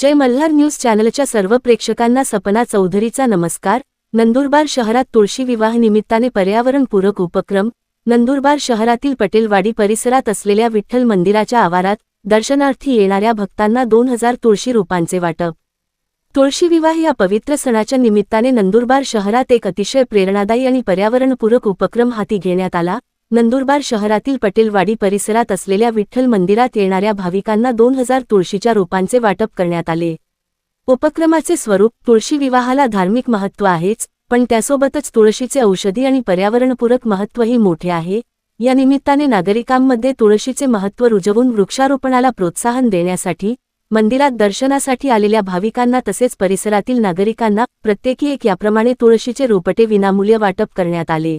जय Malhar news चॅनलच्या सर्व प्रेक्षकांना सपना चौधरीचा नमस्कार. नंदुरबार शहरात तुळशी विवाह निमित्ताने पर्यावरणपूरक उपक्रम. नंदुरबार शहरातील पटेलवाडी परिसरात असलेल्या विठ्ठल मंदिराच्या आवारात दर्शनार्थी येणाऱ्या भक्तांना दोन हजार तुळशी रूपांचे वाटप. तुळशी विवाह या पवित्र सणाच्या निमित्ताने नंदुरबार शहरात एक अतिशय प्रेरणादायी आणि पर्यावरणपूरक उपक्रम हाती घेण्यात आला. नंदुरबार शहरातील पटेलवाडी परिसरात असलेल्या विठ्ठल मंदिरात येणाऱ्या भाविकांना दोन हजार तुळशीच्या रोपांचे वाटप करण्यात आले. उपक्रमाचे स्वरूप तुळशी विवाहाला धार्मिक महत्त्व आहेच पण त्यासोबतच तुळशीचे औषधी आणि पर्यावरणपूरक महत्त्वही मोठे आहे. या निमित्ताने नागरिकांमध्ये तुळशीचे महत्त्व रुजवून वृक्षारोपणाला प्रोत्साहन देण्यासाठी मंदिरात दर्शनासाठी आलेल्या भाविकांना तसेच परिसरातील नागरिकांना प्रत्येकी एक याप्रमाणे तुळशीचे रोपटे विनामूल्य वाटप करण्यात आले.